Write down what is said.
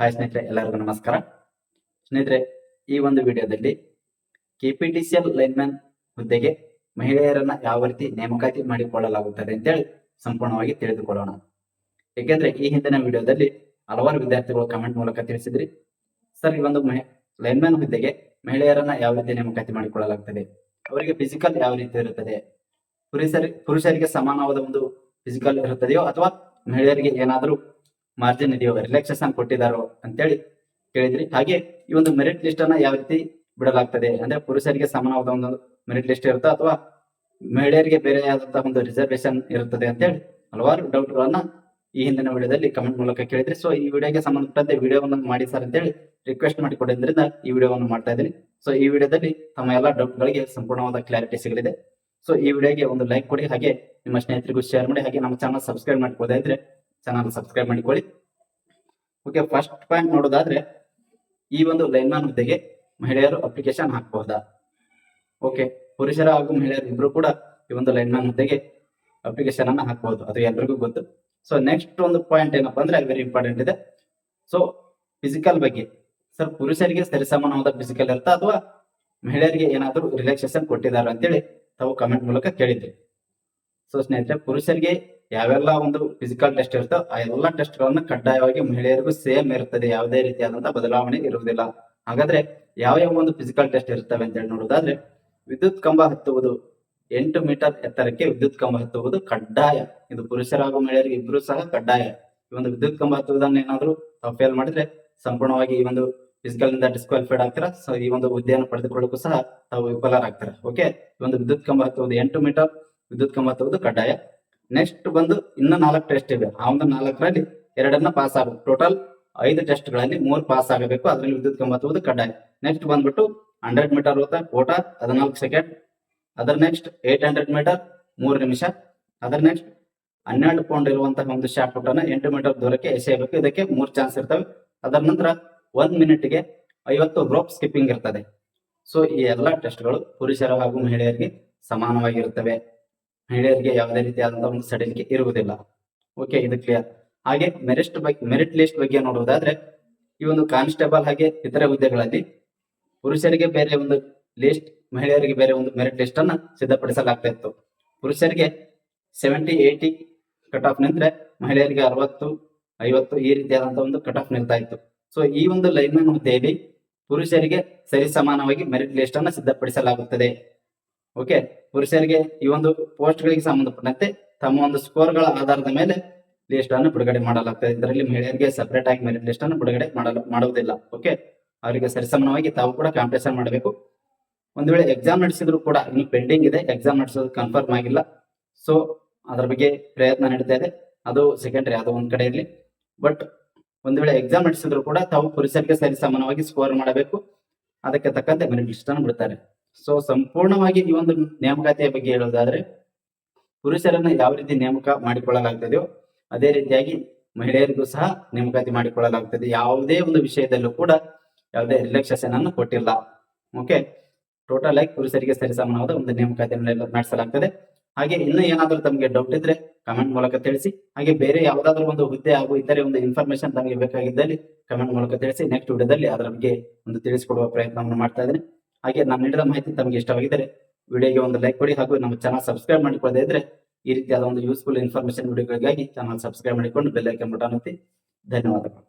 Hi ಸ್ನೇಹಿತರೆ, ಎಲ್ಲರಿಗೂ ನಮಸ್ಕಾರ. ಸ್ನೇಹಿತರೆ, ಈ ಒಂದು ವಿಡಿಯೋದಲ್ಲಿ ಕೆಪಿಟಿಸಿಎಲ್ ಲೈನ್ಮ್ಯಾನ್ ಹುದ್ದೆಗೆ ಮಹಿಳೆಯರನ್ನ ಯಾವ ರೀತಿ ನೇಮಕಾತಿ ಮಾಡಿಕೊಳ್ಳಲಾಗುತ್ತದೆ ಅಂತೇಳಿ ಸಂಪೂರ್ಣವಾಗಿ ತಿಳಿದುಕೊಳ್ಳೋಣ. ಏಕೆಂದ್ರೆ, ಈ ಹಿಂದಿನ ವಿಡಿಯೋದಲ್ಲಿ ಹಲವಾರು ವಿದ್ಯಾರ್ಥಿಗಳು ಕಮೆಂಟ್ ಮೂಲಕ ತಿಳಿಸಿದ್ರಿ. ಸರ್, ಈ ಒಂದು ಲೈನ್ಮ್ಯಾನ್ ಹುದ್ದೆಗೆ ಮಹಿಳೆಯರನ್ನ ಯಾವ ರೀತಿ ನೇಮಕಾತಿ ಮಾಡಿಕೊಳ್ಳಲಾಗುತ್ತದೆ ಅವರಿಗೆ ಫಿಸಿಕಲ್ ಯಾವ ರೀತಿ ಇರುತ್ತದೆ? ಪುರುಷರಿ, ಪುರುಷರಿಗೆ ಸಮಾನವಾದ ಒಂದು ಫಿಸಿಕಲ್ ಇರುತ್ತದೆಯೋ ಅಥವಾ ಮಹಿಳೆಯರಿಗೆ ಏನಾದರೂ ಮಾರ್ಜಿನ್ ಇದೆಯೋ ರಿಲ್ಯಾಕ್ಸೇಷನ್ ಕೊಟ್ಟಿದ್ದಾರೋ ಅಂತೇಳಿ ಕೇಳಿದ್ರಿ. ಹಾಗೆ ಈ ಒಂದು ಮೆರಿಟ್ ಲಿಸ್ಟ್ ಅನ್ನ ಯಾವ ರೀತಿ ಬಿಡಲಾಗ್ತದೆ ಅಂದ್ರೆ ಪುರುಷರಿಗೆ ಸಮಾನವಾದ ಒಂದು ಮೆರಿಟ್ ಲಿಸ್ಟ್ ಇರುತ್ತಾ ಅಥವಾ ಮಹಿಳೆಯರಿಗೆ ಬೇರೆ ಆದಂತಹ ಒಂದು ರಿಸರ್ವೇಶನ್ ಇರುತ್ತದೆ ಅಂತೇಳಿ ಹಲವಾರು ಡೌಟ್ಗಳನ್ನ ಈ ಹಿಂದಿನ ವಿಡಿಯೋದಲ್ಲಿ ಕಮೆಂಟ್ ಮೂಲಕ ಕೇಳಿದ್ರಿ. ಸೊ ಈ ವಿಡಿಯೋಗೆ ಸಂಬಂಧಪಟ್ಟಂತೆ ವಿಡಿಯೋವನ್ನು ಮಾಡಿ ಸರ್ ಅಂತೇಳಿ ರಿಕ್ವೆಸ್ಟ್ ಮಾಡಿಕೊಡೋದ್ರಿಂದ ಈ ವಿಡಿಯೋವನ್ನು ಮಾಡ್ತಾ ಇದ್ದೀನಿ. ಸೊ ಈ ವಿಡಿಯೋದಲ್ಲಿ ತಮ್ಮ ಎಲ್ಲ ಡೌಟ್ಗಳಿಗೆ ಸಂಪೂರ್ಣವಾದ ಕ್ಲಾರಿಟಿ ಸಿಗಲಿದೆ. ಸೊ ಈ ವಿಡಿಯೋಗೆ ಒಂದು ಲೈಕ್ ಕೊಡಿ. ಹಾಗೆ ನಿಮ್ಮ ಸ್ನೇಹಿತರಿಗೂ ಶೇರ್ ಮಾಡಿ. ಹಾಗೆ ನಮ್ಮ ಚಾನಲ್ ಸಬ್ಸ್ಕ್ರೈಬ್ ಮಾಡ್ಕೋತಾ ಇದ್ರೆ ಚಾನಲ್ ಸಬ್ಸ್ಕ್ರೈಬ್ ಮಾಡಿಕೊಳ್ಳಿ. ಓಕೆ ಫಸ್ಟ್ ಪಾಯಿಂಟ್ ನೋಡೋದಾದ್ರೆ, ಈ ಒಂದು ಲೈನ್ಮ್ಯಾನ್ ಹುದ್ದೆಗೆ ಮಹಿಳೆಯರು ಅಪ್ಲಿಕೇಶನ್ ಹಾಕಬಹುದಾ ಓಕೆ ಪುರುಷರ ಹಾಗೂ ಮಹಿಳೆಯರು ಇಬ್ರು ಕೂಡ ಈ ಒಂದು ಲೈನ್ಮ್ಯಾನ್ ಹುದ್ದೆಗೆ ಅಪ್ಲಿಕೇಶನ್ ಅನ್ನ ಹಾಕಬಹುದು ಅದು ಎಲ್ರಿಗೂ ಗೊತ್ತು. ಸೊ ನೆಕ್ಸ್ಟ್ ಒಂದು ಪಾಯಿಂಟ್ ಏನಪ್ಪಾ ಅಂದ್ರೆ ವೆರಿ ಇಂಪಾರ್ಟೆಂಟ್ ಇದೆ. ಸೊ ಫಿಸಿಕಲ್ ಬಗ್ಗೆ. ಸರ್ ಪುರುಷರಿಗೆ ಸರಿಸಮಾನವಾದ ಫಿಸಿಕಲ್ ಇರ್ತಾ ಅಥವಾ ಮಹಿಳೆಯರಿಗೆ ಏನಾದರೂ ರಿಲ್ಯಾಕ್ಸೇಷನ್ ಕೊಟ್ಟಿದ್ದಾರೆ ಅಂತೇಳಿ ತಾವು ಕಮೆಂಟ್ ಮೂಲಕ ಕೇಳಿದ್ರಿ. ಸೊ ಸ್ನೇಹಿತರೆ, ಪುರುಷರಿಗೆ ಯಾವೆಲ್ಲ ಒಂದು ಫಿಸಿಕಲ್ ಟೆಸ್ಟ್ ಇರುತ್ತೋ ಆ ಎಲ್ಲ ಟೆಸ್ಟ್ ಗಳನ್ನ ಕಡ್ಡಾಯವಾಗಿ ಮಹಿಳೆಯರಿಗೂ ಸೇಮ್ ಇರುತ್ತದೆ. ಯಾವುದೇ ರೀತಿಯಾದಂತಹ ಬದಲಾವಣೆ ಇರುವುದಿಲ್ಲ. ಹಾಗಾದ್ರೆ ಯಾವ ಯಾವ ಒಂದು ಫಿಸಿಕಲ್ ಟೆಸ್ಟ್ ಇರುತ್ತವೆ ಅಂತ ಹೇಳಿ ನೋಡೋದಾದ್ರೆ ವಿದ್ಯುತ್ ಕಂಬ ಹತ್ತುವುದು ಎಂಟು ಮೀಟರ್ ಎತ್ತರಕ್ಕೆ ವಿದ್ಯುತ್ ಕಂಬ ಹತ್ತುವುದು ಕಡ್ಡಾಯ. ಇದು ಪುರುಷರ ಹಾಗೂ ಮಹಿಳೆಯರಿಗೆ ಇಬ್ರು ಸಹ ಕಡ್ಡಾಯ. ಈ ಒಂದು ವಿದ್ಯುತ್ ಕಂಬ ಹತ್ತುವುದನ್ನ ಏನಾದ್ರು ತಾವು ಫೇಲ್ ಮಾಡಿದ್ರೆ ಸಂಪೂರ್ಣವಾಗಿ ಈ ಒಂದು ಫಿಸಿಕಲ್ ಇಂದ ಡಿಸ್ಕ್ವಾಲಿಫೈಡ್ ಆಗ್ತಾರೆ? ಸೊ ಈ ಒಂದು ಹುದ್ದೆಯನ್ನು ಪಡೆದುಕೊಳ್ಳಕ್ಕೂ ಸಹ ತಾವು ವಿಫಲರಾಗ್ತಾರೆ? ಓಕೆ ಈ ಒಂದು ವಿದ್ಯುತ್ ಕಂಬ ಹತ್ತುವುದು ಎಂಟು ಮೀಟರ್, ವಿದ್ಯುತ್ ಕಂಬ ಹತ್ತುವುದು ಕಡ್ಡಾಯ. ನೆಕ್ಸ್ಟ್ ಬಂದು ಇನ್ನ ನಾಲ್ಕು ಟೆಸ್ಟ್ ಇದೆ. ಆ ಒಂದು ನಾಲ್ಕರಲ್ಲಿ ಎರಡನ್ನ ಪಾಸ್ ಆಗಬೇಕು ಟೋಟಲ್ ಐದು ಟೆಸ್ಟ್ಗಳಲ್ಲಿ ಮೂರು ಪಾಸ್ ಆಗಬೇಕು. ಅದರಲ್ಲಿ ವಿದ್ಯುತ್ ಕಂಬ ಹತ್ತುವುದು ಕಡ್ಡಾಯ. ನೆಕ್ಸ್ಟ್ ಬಂದ್ಬಿಟ್ಟು ಹಂಡ್ರೆಡ್ ಮೀಟರ್ ಓಟ ಓಟ ಹದಿನಾಲ್ಕು ಸೆಕೆಂಡ್ ಅದರ ನೆಕ್ಸ್ಟ್ ಏಟ್ ಹಂಡ್ರೆಡ್ ಮೀಟರ್ ಮೂರು ನಿಮಿಷ. ಅದರ ನೆಕ್ಸ್ಟ್ ಹನ್ನೆರಡು ಪೌಂಡ್ ಇರುವಂತಹ ಒಂದು ಶಾಪ್ ಪುಟನ ಎಂಟು ಮೀಟರ್ ದೂರಕ್ಕೆ ಎಸೆಯಬೇಕು. ಇದಕ್ಕೆ ಮೂರು ಚಾನ್ಸ್ ಇರ್ತವೆ. ಅದರ ನಂತರ ಒಂದ್ ಮಿನಿಟ್ಗೆ ಐವತ್ತು ರೋಪ್ ಸ್ಕಿಪ್ಪಿಂಗ್ ಇರ್ತದೆ. ಸೊ ಈ ಎಲ್ಲಾ ಟೆಸ್ಟ್ಗಳು ಪುರುಷರ ಹಾಗೂ ಮಹಿಳೆಯರಿಗೆ ಸಮಾನವಾಗಿರುತ್ತವೆ. ಮಹಿಳೆಯರಿಗೆ ಯಾವುದೇ ರೀತಿಯಾದಂತಹ ಒಂದು ಸಡಿಲಿಕೆ ಇರುವುದಿಲ್ಲ. ಓಕೆ ಇದು ಕ್ಲಿಯರ್ ಹಾಗೆ ಮೆರಿಟ್ ಬಗ್ಗೆ ಮೆರಿಟ್ ಲಿಸ್ಟ್ ಬಗ್ಗೆ ನೋಡುವುದಾದ್ರೆ, ಈ ಒಂದು ಕಾನ್ಸ್ಟೇಬಲ್ ಹಾಗೆ ಇತರೆ ಹುದ್ದೆಗಳಲ್ಲಿ ಪುರುಷರಿಗೆ ಬೇರೆ ಒಂದು ಲಿಸ್ಟ್ ಮಹಿಳೆಯರಿಗೆ ಬೇರೆ ಒಂದು ಮೆರಿಟ್ ಲಿಸ್ಟ್ ಅನ್ನ ಸಿದ್ಧಪಡಿಸಲಾಗ್ತಾ ಇತ್ತು. ಪುರುಷರಿಗೆ ಸೆವೆಂಟಿ ಏಯ್ಟಿ ಕಟ್ ಆಫ್ ನಿಂತ್ರೆ ಮಹಿಳೆಯರಿಗೆ ಅರವತ್ತು, ಐವತ್ತು ಈ ರೀತಿಯಾದಂತಹ ಒಂದು ಕಟ್ ಆಫ್ ನಿಲ್ತಾ ಇತ್ತು. ಸೊ ಈ ಒಂದು ಲೈನ್ ಹುದ್ದೆಯಲ್ಲಿ ಪುರುಷರಿಗೆ ಸರಿಸಮಾನವಾಗಿ ಮೆರಿಟ್ ಲಿಸ್ಟ್ ಅನ್ನ ಸಿದ್ಧಪಡಿಸಲಾಗುತ್ತದೆ. ಓಕೆ? ಪುರುಷರಿಗೆ ಈ ಒಂದು ಪೋಸ್ಟ್ ಗಳಿಗೆ ಸಂಬಂಧಪಟ್ಟಂತೆ ತಮ್ಮ ಒಂದು ಸ್ಕೋರ್ಗಳ ಆಧಾರದ ಮೇಲೆ ಲಿಸ್ಟ್ ಅನ್ನು ಬಿಡುಗಡೆ ಮಾಡಲಾಗ್ತದೆ. ಇದರಲ್ಲಿ ಮಹಿಳೆಯರಿಗೆ ಸಪರೇಟ್ ಆಗಿ ಮೆರಿಟ್ ಲಿಸ್ಟ್ ಅನ್ನು ಬಿಡುಗಡೆ ಮಾಡಲು ಮಾಡುವುದಿಲ್ಲ. ಓಕೆ? ಅವರಿಗೆ ಸರಿಸಮಾನವಾಗಿ ತಾವು ಕೂಡ ಕಾಂಪಿಟೇಷನ್ ಮಾಡಬೇಕು. ಒಂದು ವೇಳೆ ಎಕ್ಸಾಮ್ ನಡೆಸಿದ್ರು ಕೂಡ ಇನ್ನು ಪೆಂಡಿಂಗ್ ಇದೆ. ಎಕ್ಸಾಮ್ ನಡೆಸೋದು ಕನ್ಫರ್ಮ್ ಆಗಿಲ್ಲ. ಸೊ ಅದ್ರ ಬಗ್ಗೆ ಪ್ರಯತ್ನ ನಡೀತಾ ಇದೆ. ಅದು ಸೆಕೆಂಡ್ರಿ ಅದು ಒಂದ್ ಕಡೆ ಇರಲಿ ಬಟ್ ಒಂದು ವೇಳೆ ಎಕ್ಸಾಮ್ ನಡೆಸಿದ್ರು ಕೂಡ ತಾವು ಪುರುಷರಿಗೆ ಸರಿಸಮಾನವಾಗಿ ಸ್ಕೋರ್ ಮಾಡಬೇಕು. ಅದಕ್ಕೆ ತಕ್ಕಂತೆ ಮೆರಿಟ್ ಲಿಸ್ಟ್ ಅನ್ನು ಬಿಡ್ತಾರೆ. ಸೊ ಸಂಪೂರ್ಣವಾಗಿ ಈ ಒಂದು ನೇಮಕಾತಿಯ ಬಗ್ಗೆ ಹೇಳೋದಾದ್ರೆ, ಪುರುಷರನ್ನ ಯಾವ ರೀತಿ ನೇಮಕ ಮಾಡಿಕೊಳ್ಳಲಾಗ್ತದೆಯೋ, ಅದೇ ರೀತಿಯಾಗಿ ಮಹಿಳೆಯರಿಗೂ ಸಹ ನೇಮಕಾತಿ ಮಾಡಿಕೊಳ್ಳಲಾಗ್ತದೆ. ಯಾವುದೇ ಒಂದು ವಿಷಯದಲ್ಲೂ ಕೂಡ ಯಾವುದೇ ರಿಲ್ಯಾಕ್ಸೇಷನ್ ಅನ್ನು ಕೊಟ್ಟಿಲ್ಲ. ಓಕೆ ಟೋಟಲ್ ಆಗಿ ಪುರುಷರಿಗೆ ಸರಿಸಮಾನವಾದ ಒಂದು ನೇಮಕಾತಿಯನ್ನು ನಡೆಸಲಾಗ್ತದೆ ಹಾಗೆ ಇನ್ನೂ ಏನಾದರೂ ತಮಗೆ ಡೌಟ್ ಇದ್ರೆ ಕಮೆಂಟ್ ಮೂಲಕ ತಿಳಿಸಿ. ಹಾಗೆ ಬೇರೆ ಯಾವುದಾದ್ರೂ ಒಂದು ಹುದ್ದೆ ಹಾಗೂ ಇತರೆ ಒಂದು ಇನ್ಫಾರ್ಮೇಶನ್ ತಮಗೆ ಬೇಕಾಗಿದ್ದಲ್ಲಿ ಕಮೆಂಟ್ ಮೂಲಕ ತಿಳಿಸಿ. ನೆಕ್ಸ್ಟ್ ವಿಡಿಯೋದಲ್ಲಿ ಅದರ ಬಗ್ಗೆ ಒಂದು ತಿಳಿಸಿಕೊಡುವ ಪ್ರಯತ್ನವನ್ನು ಮಾಡ್ತಾ ಇದ್ದೀನಿ. ಹಾಗೆ ನಾನು ನೀಡಿದ ಮಾಹಿತಿ ತಮಗೆ ಇಷ್ಟವಾಗಿದ್ದರೆ ವಿಡಿಯೋಗೆ ಒಂದು ಲೈಕ್ ಕೊಡಿ ಹಾಗೂ ನಮ್ಮ ಚಾನಲ್ ಸಬ್ಸ್ಕ್ರೈಬ್ ಮಾಡಿಕೊಳ್ಳದೆ ಇದ್ರೆ ಈ ರೀತಿಯಾದ ಒಂದು ಯೂಸ್ಫುಲ್ ಇನ್ಫಾರ್ಮೇಶನ್ ವಿಡಿಯೋಗಳಿಗಾಗಿ ಚಾನಲ್ ಸಬ್ಸ್ಕ್ರೈಬ್ ಮಾಡಿಕೊಂಡು ಬೆಲ್ ಐಕನ್ ಬಟನ್ ಧನ್ಯವಾದಗಳು.